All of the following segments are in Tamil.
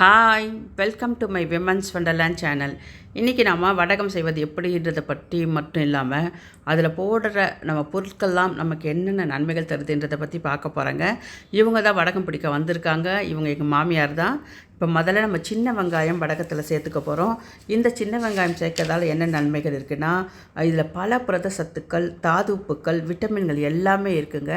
Hi welcome to my women's wonderland channel இன்றைக்கி நம்ம வடகம் செய்வது எப்படின்றதை பற்றி மட்டும் இல்லாமல் அதில் போடுற நம்ம பொருட்கள்லாம் நமக்கு என்னென்ன நன்மைகள் தருதுன்றதை பற்றி பார்க்க போகிறோங்க இவங்க தான் வடகம் பிடிக்க வந்திருக்காங்க. இவங்க எங்கள் மாமியார் தான். இப்போ முதல்ல நம்ம சின்ன வெங்காயம் வடகத்தில் சேர்த்துக்க போகிறோம் இந்த சின்ன வெங்காயம் சேர்க்கறதால என்ன நன்மைகள் இருக்குன்னா இதில் பல புரத சத்துக்கள் தாது உப்புக்கள் விட்டமின்கள் எல்லாமே இருக்குங்க.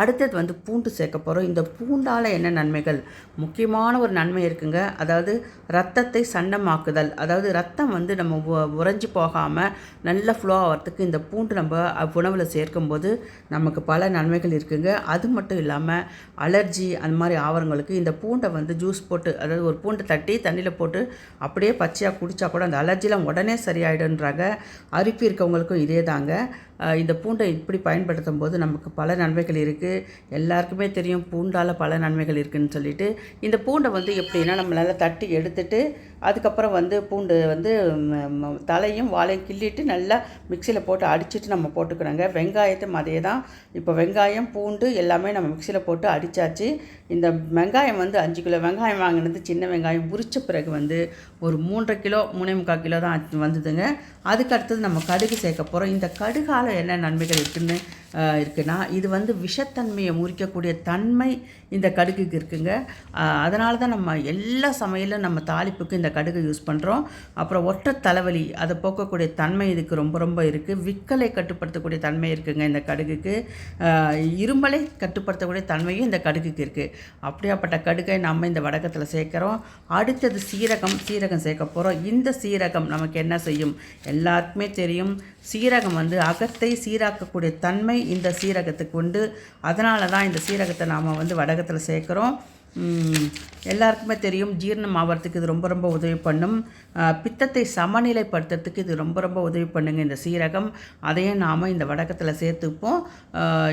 அடுத்தது வந்து பூண்டு சேர்க்க போகிறோம் இந்த பூண்டால் என்ன நன்மைகள்? முக்கியமான ஒரு நன்மை இருக்குங்க. அதாவது ரத்தத்தை சன்னமாக்குதல். அதாவது ரத்தம் வந்து நம்ம உ- உறைஞ்சி போகாமல் நல்ல ஃப்ளோ ஆகிறதுக்கு இந்த பூண்டு நம்ம உணவில் சேர்க்கும்போது நமக்கு பல நன்மைகள் இருக்குங்க. அது மட்டும் இல்லாமல் அலர்ஜி அந்த மாதிரி ஆவரங்களுக்கு இந்த பூண்டை வந்து ஜூஸ் போட்டு அதாவது ஒரு பூண்டை தட்டி தண்ணியில் போட்டு அப்படியே பச்சையாக குடித்தா கூட அந்த அலர்ஜிலாம் உடனே சரியாயிடுன்றாங்க அரிப்பு இருக்கவங்களுக்கும் இதே தாங்க. இந்த பூண்டை இப்படி பயன்படுத்தும் போது நமக்கு பல நன்மைகள் இருக்குது எல்லாருக்குமே தெரியும் பூண்டால் பல நன்மைகள் இருக்குதுன்னு சொல்லிட்டு. இந்த பூண்டை வந்து எப்படின்னா நம்ம நல்லா தட்டி எடுத்துட்டு அதுக்கப்புறம் வந்து பூண்டு வந்து தலையும் வாழையும் கிள்ளிட்டு நல்லா மிக்சியில் போட்டு அடிச்சிட்டு நம்ம போட்டுக்கிறோங்க வெங்காயத்தையும் அதே தான் இப்போ வெங்காயம் பூண்டு எல்லாமே நம்ம மிக்சியில் போட்டு அடித்தாச்சு இந்த வெங்காயம் வந்து அஞ்சு கிலோ வெங்காயம் வாங்கினது சின்ன வெங்காயம் உரிச்ச பிறகு வந்து ஒரு மூன்றரை கிலோ மூணே முக்கால் கிலோ தான் வந்ததுங்க. அதுக்கு அடுத்தது நம்ம கடுகு சேர்க்க போகிறோம் இந்த கடுகால என்ன நன்மைகள் இருக்குன்னு இருக்குன்னா இது வந்து விஷத்தன்மையை முறிக்கக்கூடிய தன்மை இந்த கடுகுக்கு இருக்குங்க. அதனால தான் நம்ம எல்லா சமையலும் நம்ம தாளிப்புக்கு இந்த கடுகு யூஸ் பண்ணுறோம் அப்புறம் ஒற்றை தலைவலி அதை போக்கக்கூடிய தன்மை இதுக்கு ரொம்ப ரொம்ப இருக்குது விக்கலை கட்டுப்படுத்தக்கூடிய தன்மை இருக்குங்க இந்த கடுகுக்கு. இருமலை கட்டுப்படுத்தக்கூடிய தன்மையும் இந்த கடுகுக்கு இருக்குது அப்படியாப்பட்ட கடுகை நம்ம இந்த வடகத்தில் சேர்க்குறோம். அடுத்தது சீரகம் சீரகம் சேர்க்க போகிறோம் இந்த சீரகம் நமக்கு என்ன செய்யும்? எல்லாருக்குமே தெரியும். சீரகம் வந்து அகத்தை சீராக்கக்கூடிய தன்மை இந்த சீரகத்துக்கு உண்டு அதனால தான் இந்த சீரகத்தை நாம் வந்து வடகத்தில் சேர்க்குறோம். எல்லாருக்குமே தெரியும் ஜீரணம் ஆகிறதுக்கு இது ரொம்ப ரொம்ப உதவி பண்ணும். பித்தத்தை சமநிலைப்படுத்துறதுக்கு இது ரொம்ப ரொம்ப உதவி பண்ணுங்க இந்த சீரகம். அதையும் நாம் இந்த வடகத்தில் சேர்த்துப்போம்.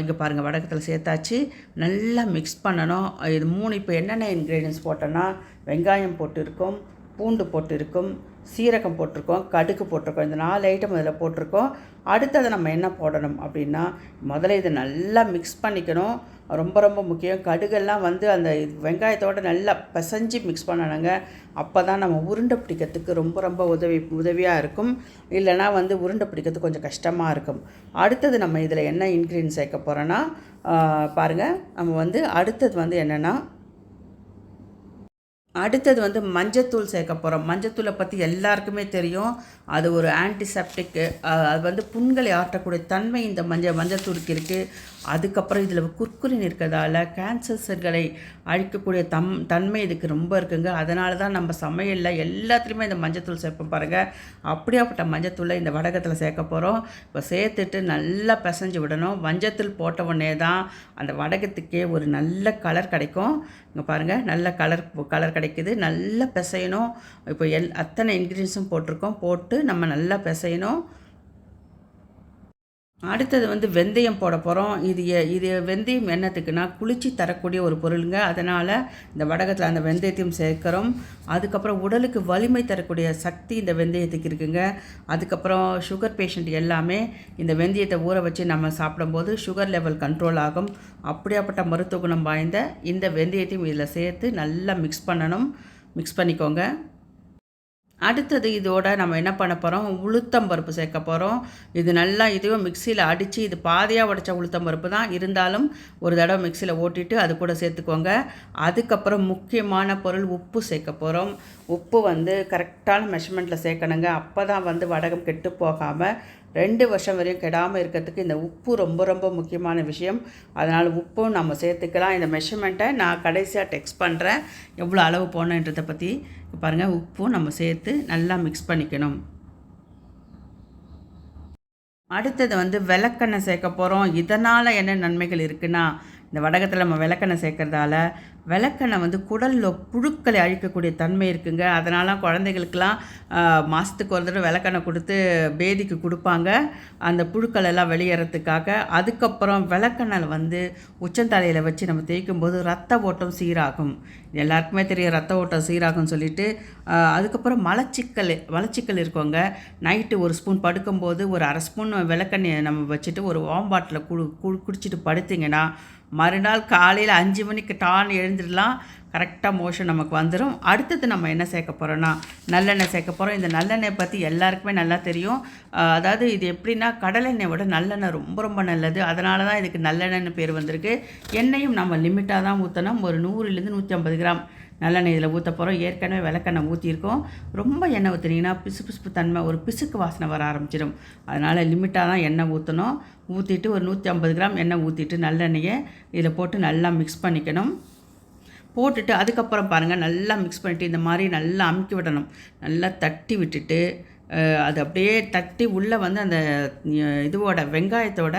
இங்கே பாருங்கள் வடகத்தில் சேர்த்தாச்சு. நல்லா மிக்ஸ் பண்ணணும். இது மூணு இப்போ என்னென்ன இன்க்ரீடியன்ஸ் போட்டோன்னா வெங்காயம் போட்டிருக்கோம் பூண்டு போட்டிருக்கும் சீரகம் போட்டிருக்கோம் கடுகு போட்டிருக்கோம் இந்த நாலு ஐட்டம் இதில் போட்டிருக்கோம். அடுத்தது நம்ம என்ன போடணும் அப்படின்னா முதல்ல இதை நல்லா மிக்ஸ் பண்ணிக்கணும். ரொம்ப ரொம்ப முக்கியம். கடுகெல்லாம் வந்து அந்த வெங்காயத்தோடு வெங்காயத்தோட நல்லா பிசைஞ்சு மிக்ஸ் பண்ணணுங்க. அப்போ தான் நம்ம உருண்டை பிடிக்கிறதுக்கு ரொம்ப ரொம்ப உதவி உதவியாக இருக்கும். இல்லைனா வந்து உருண்டை பிடிக்கிறதுக்கு கொஞ்சம் கஷ்டமாக இருக்கும். அடுத்தது நம்ம இதில் என்ன இன்க்ரீடியன்ஸ் சேர்க்க போகிறோன்னா பாருங்கள் நம்ம வந்து அடுத்தது வந்து என்னென்னா அடுத்தது வந்து மஞ்சத்தூள் சேர்க்க போகிறோம் மஞ்சத்தூளை பற்றி எல்லாருக்குமே தெரியும். அது ஒரு ஆன்டிசெப்டிக்கு அது வந்து புண்களை ஆற்றக்கூடிய தன்மை இந்த மஞ்சள் மஞ்சத்தூளுக்கு இருக்குது அதுக்கப்புறம் இதில் குர்குரின் இருக்கிறதால கேன்சர் செல்களை அழிக்கக்கூடிய தம் தன்மை இதுக்கு ரொம்ப இருக்குங்க. அதனால தான் நம்ம சமையலில் எல்லாத்துலேயுமே இந்த மஞ்சத்தூள் சேர்ப்போம் பாருங்கள் அப்படியாப்பட்ட மஞ்சத்தூளை இந்த வடகத்தில் சேர்க்க போகிறோம் இப்போ சேர்த்துட்டு நல்லா பிசைஞ்சு விடணும். மஞ்சத்தூள் போட்ட உடனே தான் அந்த வடகத்துக்கே ஒரு நல்ல கலர் கிடைக்கும். இங்கே பாருங்கள் நல்ல கலர் கலர் கிடைக்கும். கிடைக்குது. நல்லா பிசையணும். இப்போ எல் அத்தனை இன்க்ரீடியன்ஸும் போட்டிருக்கோம். போட்டு நம்ம நல்லா பிசையணும். அடுத்தது வந்து வெந்தயம் போட போகிறோம் இது எ- இது வெந்தயம் என்னத்துக்குன்னா குளிர்ச்சி தரக்கூடிய ஒரு பொருளுங்க. அதனால் இந்த வடகத்தில் அந்த வெந்தயத்தையும் சேர்க்குறோம். அதுக்கப்புறம் உடலுக்கு வலிமை தரக்கூடிய சக்தி இந்த வெந்தயத்துக்கு இருக்குங்க. அதுக்கப்புறம் சுகர் பேஷண்ட் எல்லாமே இந்த வெந்தயத்தை ஊற வச்சு நம்ம சாப்பிடும்போது சுகர் லெவல் கண்ட்ரோல் ஆகும். அப்படியாப்பட்ட மருத்துவ குணம் வாய்ந்த இந்த வெந்தயத்தையும் இதில் சேர்த்து நல்லா மிக்ஸ் பண்ணணும். மிக்ஸ் பண்ணிக்கோங்க. அடுத்தது இதோட நம்ம என்ன பண்ண போகிறோம் உளுத்தம் பருப்பு சேர்க்க போகிறோம் இது நல்லா இதுவும் மிக்சியில் அடித்து இது பாதியாக உடைச்ச உளுத்தம் பருப்பு தான். இருந்தாலும் ஒரு தடவை மிக்சியில் ஓட்டிட்டு அது கூட சேர்த்துக்கோங்க. அதுக்கப்புறம் முக்கியமான பொருள் உப்பு சேர்க்க போகிறோம் உப்பு வந்து கரெக்டான மெஷர்மெண்ட்டில் சேர்க்கணுங்க. அப்போ தான் வந்து வடகம் கெட்டு போகாமல் ரெண்டு வருஷம் வரையும் கெடாமல் இருக்கிறதுக்கு இந்த உப்பு ரொம்ப ரொம்ப முக்கியமான விஷயம். அதனால் உப்பும் நம்ம சேர்த்துக்கலாம். இந்த மெஷர்மெண்ட்டை நான் கடைசியாக டெக்ஸ்ட் பண்ணுறேன் எவ்வளோ அளவு போடணுன்றதை பற்றி பாருங்கள் உப்பும் நம்ம சேர்த்து நல்லா மிக்ஸ் பண்ணிக்கணும். அடுத்தது வந்து விளக்கெண்ணெய் சேர்க்க போகிறோம் இதனால் என்ன நன்மைகள் இருக்குன்னா இந்த வடகத்தில் நம்ம விளக்கெண்ணெய் சேர்க்கறதால விளக்கெண்ணெய் வந்து குடலில் புழுக்களை அழிக்கக்கூடிய தன்மை இருக்குங்க. அதனால் குழந்தைகளுக்கெல்லாம் மாதத்துக்கு ஒரு தடவை விளக்கெண்ணெய் கொடுத்து பேதிக்கு கொடுப்பாங்க. அந்த புழுக்கள் எல்லாம் வெளியேறத்துக்காக அதுக்கப்புறம் விளக்கெண்ணெய் வந்து உச்சந்தலையில் வச்சு நம்ம தேய்க்கும் போது ரத்த ஓட்டம் சீராகும். எல்லாருக்குமே தெரியும் ரத்த ஓட்டம் சீராகும்னு சொல்லிட்டு அதுக்கப்புறம் மலச்சிக்கல் மலச்சிக்கல் இருக்கவங்க நைட்டு ஒரு ஸ்பூன் படுக்கும்போது ஒரு அரை ஸ்பூன் விளக்கெண்ணெய் நம்ம வச்சுட்டு ஒரு வாம் பாட்டில் குடு கு குடிச்சிட்டு படுத்திங்கன்னா மறுநாள் காலையில் அஞ்சு மணிக்கு டான் எழுந்துடலாம் கரெக்டாக மோஷன் நமக்கு வந்துடும் அடுத்தது நம்ம என்ன சேர்க்க போகிறோன்னா நல்லெண்ணெய் சேர்க்க போகிறோம் இந்த நல்லெண்ணெய் பற்றி எல்லாருக்குமே நல்லா தெரியும். அதாவது இது எப்படின்னா கடலெண்ணெய் விட நல்லெண்ணெய் ரொம்ப ரொம்ப நல்லது. அதனால தான் இதுக்கு நல்லெண்ணெய்னு பேர் வந்திருக்கு. எண்ணெயும் நம்ம லிமிட்டாக தான் ஊற்றணும் ஒரு நூறுலேருந்து நூற்றி ஐம்பது கிராம். நல்லெண்ணெய் இதில் ஊற்ற போகிறோம் ஏற்கனவே விளக்கெண்ணெய் ஊற்றிருக்கோம் ரொம்ப எண்ணெய் ஊற்றுனீங்கன்னா பிசு பிசுப்பு தன்மை ஒரு பிசுக்கு வாசனை வர ஆரம்பிச்சிடும். அதனால் லிமிட்டாக தான் எண்ணெய் ஊற்றணும் ஊற்றிட்டு ஒரு நூற்றி ஐம்பது கிராம் எண்ணெய் ஊற்றிட்டு நல்லெண்ணெயை இதில் போட்டு நல்லா மிக்ஸ் பண்ணிக்கணும். போட்டுட்டு அதுக்கப்புறம் பாருங்கள் நல்லா மிக்ஸ் பண்ணிவிட்டு இந்த மாதிரி நல்லா அமுக்கி விடணும். நல்லா தட்டி விட்டுட்டு அது அப்படியே தட்டி உள்ளே வந்து அந்த இதுவோட வெங்காயத்தோட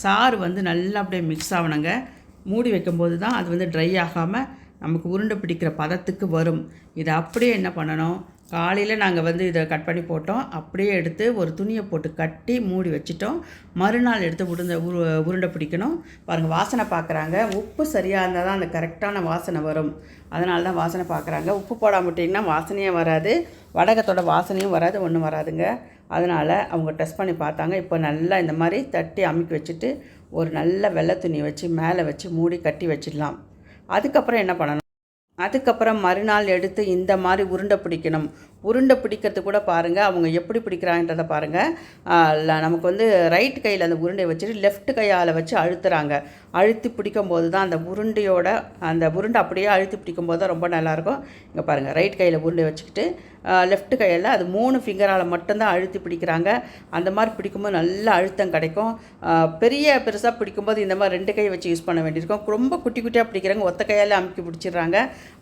சாறு வந்து நல்லா அப்படியே மிக்ஸ் ஆகணுங்க. மூடி வைக்கும்போது தான் அது வந்து ட்ரை ஆகாமல் நமக்கு உருண்டை பிடிக்கிற பதத்துக்கு வரும். இதை அப்படியே என்ன பண்ணணும்? காலையில் நாங்கள் வந்து இதை கட் பண்ணி போட்டோம். அப்படியே எடுத்து ஒரு துணியை போட்டு கட்டி மூடி வச்சுட்டோம். மறுநாள் எடுத்து உருந்த உரு உருண்டை பிடிக்கணும். பாருங்கள் வாசனை பார்க்குறாங்க. உப்பு சரியாக இருந்தால் தான் அந்த கரெக்டான வாசனை வரும். அதனால தான் வாசனை பார்க்குறாங்க. உப்பு போடாம விட்டிங்கன்னா வாசனையே வராது. வடகத்தோட வாசனையும் வராது ஒன்றும் வராதுங்க. அதனால் அவங்க டெஸ்ட் பண்ணி பார்த்தாங்க. இப்போ நல்லா இந்த மாதிரி தட்டி அமுக்கி வச்சுட்டு ஒரு நல்ல வெள்ளை துணி வச்சு மேலே வச்சு மூடி கட்டி வச்சிடலாம். அதுக்கப்புறம் என்ன பண்ணணும்? அதுக்கப்புறம் மறுநாள் எடுத்து இந்த மாதிரி உருண்டை பிடிக்கணும். உருண்டை பிடிக்கிறது கூட பாருங்கள் அவங்க எப்படி பிடிக்கிறாங்கன்றதை பாருங்கள் நமக்கு வந்து ரைட் கையில் அந்த உருண்டையை வச்சுட்டு லெஃப்ட் கையால் வச்சு அழுத்துறாங்க. அழுத்தி பிடிக்கும் போது தான் அந்த உருண்டையோட அந்த உருண்டை அப்படியே அழுத்தி பிடிக்கும் போது தான் ரொம்ப நல்லாயிருக்கும். இங்கே பாருங்கள் ரைட் கையில் உருண்டை வச்சுக்கிட்டு லெஃப்ட் கையில் அது மூணு ஃபிங்கரால் மட்டும்தான் அழுத்தி பிடிக்கிறாங்க. அந்த மாதிரி பிடிக்கும்போது நல்ல அழுத்தம் கிடைக்கும். பெரிய பெருசாக பிடிக்கும்போது இந்த மாதிரி ரெண்டு கை வச்சு யூஸ் பண்ண வேண்டியிருக்கும். ரொம்ப குட்டி குட்டியாக பிடிக்கிறாங்க ஒத்த கையால் அமுக்கி பிடிச்சிடுறாங்க.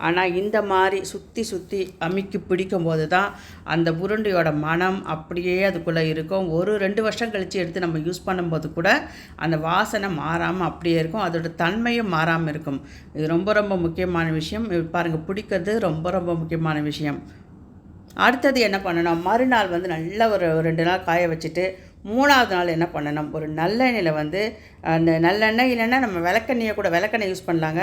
ஆனால் இந்த மாதிரி சுற்றி சுற்றி அமுக்கி பிடிக்கும்போது தான் அந்த உருண்டையோட மனம் அப்படியே அதுக்குள்ளே இருக்கும். ஒரு ரெண்டு வருஷம் கழித்து எடுத்து நம்ம யூஸ் பண்ணும்போது கூட அந்த வாசனை மாறாமல் அப்படியே இருக்கும். அதோட தன்மையும் மாறாமல் இருக்கும். இது ரொம்ப ரொம்ப முக்கியமான விஷயம். பாருங்கள் பிடிக்கிறது ரொம்ப ரொம்ப முக்கியமான விஷயம். அடுத்தது என்ன பண்ணணும்? மறுநாள் வந்து நல்லா ஒரு ரெண்டு நாள் காய வச்சுட்டு மூணாவது நாள் என்ன பண்ணணும்? ஒரு நல்லெண்ணெயில் வந்து அந்த நல்லெண்ணெய் இல்லைன்னா நம்ம விளக்கெண்ணெயை கூட விளக்கெண்ணெய் யூஸ் பண்ணலாங்க.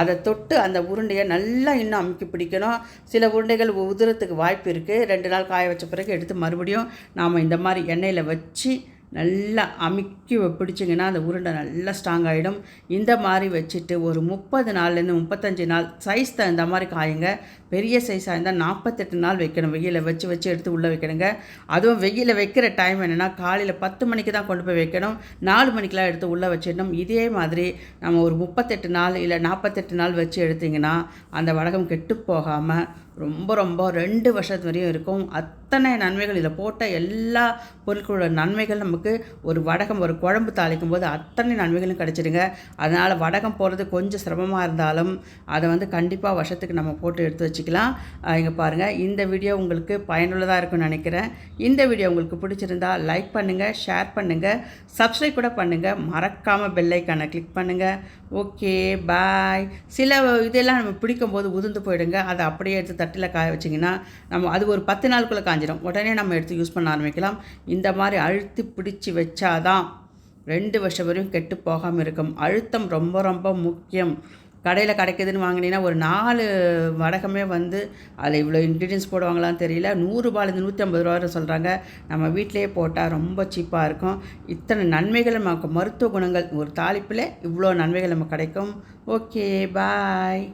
அதை தொட்டு அந்த உருண்டையை நல்லா இன்னும் அமுக்கி பிடிக்கணும். சில உருண்டைகள் உதிரத்துக்கு வாய்ப்பு இருக்குது ரெண்டு நாள் காய வச்ச பிறகு எடுத்து மறுபடியும் நாம் இந்த மாதிரி எண்ணெயில் வச்சு நல்லா அமுக்கி பிடிச்சிங்கன்னா அந்த உருண்டை நல்லா ஸ்ட்ராங் ஆகிடும் இந்த மாதிரி வச்சுட்டு ஒரு முப்பது நாள்லேருந்து முப்பத்தஞ்சு நாள் சைஸ் தகுந்த மாதிரி காயுங்க. பெரிய சைஸாக இருந்தால் நாற்பத்தெட்டு நாள் வைக்கணும். வெயிலில் வச்சு வச்சு எடுத்து உள்ளே வைக்கணுங்க. அதுவும் வெயிலில் வைக்கிற டைம் என்னென்னா காலையில் பத்து மணிக்கு தான் கொண்டு போய் வைக்கணும். நாலு மணிக்கெலாம் எடுத்து உள்ளே வச்சிடணும். இதே மாதிரி நம்ம ஒரு முப்பத்தெட்டு நாள் இல்லை நாற்பத்தெட்டு நாள் வச்சு எடுத்திங்கன்னா அந்த வடகம் கெட்டு போகாமல் ரொம்ப ரொம்ப ரெண்டு வருஷத்து வரையும் இருக்கும். அத்தனை நன்மைகள் இதில் போட்ட எல்லா பொருட்களோட நன்மைகள் நமக்கு ஒரு வடகம் ஒரு குழம்பு தாளிக்கும் போது அத்தனை நன்மைகளும் கிடச்சிடுங்க அதனால் வடகம் போகிறது கொஞ்சம் சிரமமாக இருந்தாலும் அதை வந்து கண்டிப்பாக வருஷத்துக்கு நம்ம போட்டு எடுத்து வச்சுக்கலாம். இங்கே பாருங்கள் இந்த வீடியோ உங்களுக்கு பயனுள்ளதாக இருக்கும்னு நினைக்கிறேன். இந்த வீடியோ உங்களுக்கு பிடிச்சிருந்தா லைக் பண்ணுங்கள் ஷேர் பண்ணுங்கள் சப்ஸ்கிரைப் கூட பண்ணுங்கள் மறக்காமல் பெல்லைக்கானை கிளிக் பண்ணுங்கள் ஓகே பாய். சில இதெல்லாம் நம்ம பிடிக்கும் போது உதிர்ந்து போயிடுங்க. அதை அப்படியே எடுத்து தட்டில் காய வச்சிங்கன்னா நம்ம அது ஒரு பத்து நாளுக்குள்ளே காஞ்சிடும் உடனே நம்ம எடுத்து யூஸ் பண்ண ஆரம்பிக்கலாம். இந்த மாதிரி அழுத்தி பிடிச்சி வச்சாதான் ரெண்டு வருஷம் வரையும் கெட்டு போகாமல் இருக்கும். அழுத்தம் ரொம்ப ரொம்ப முக்கியம். கடையில் கிடைக்குதுன்னு வாங்கினீங்கன்னா ஒரு நாலு வடகமே வந்து அதில் இவ்வளோ இன்க்ரீடியன்ஸ் போடுவாங்களான்னு தெரியல. நூறுரூபாலேருந்து நூற்றி ஐம்பது ரூபா வரை சொல்கிறாங்க நம்ம வீட்டிலேயே போட்டால் ரொம்ப சீப்பாக இருக்கும். இத்தனை நன்மைகள் நமக்கு மருத்துவ குணங்கள். ஒரு தாளிப்பில் இவ்வளோ நன்மைகள் நமக்கு கிடைக்கும். Okay bye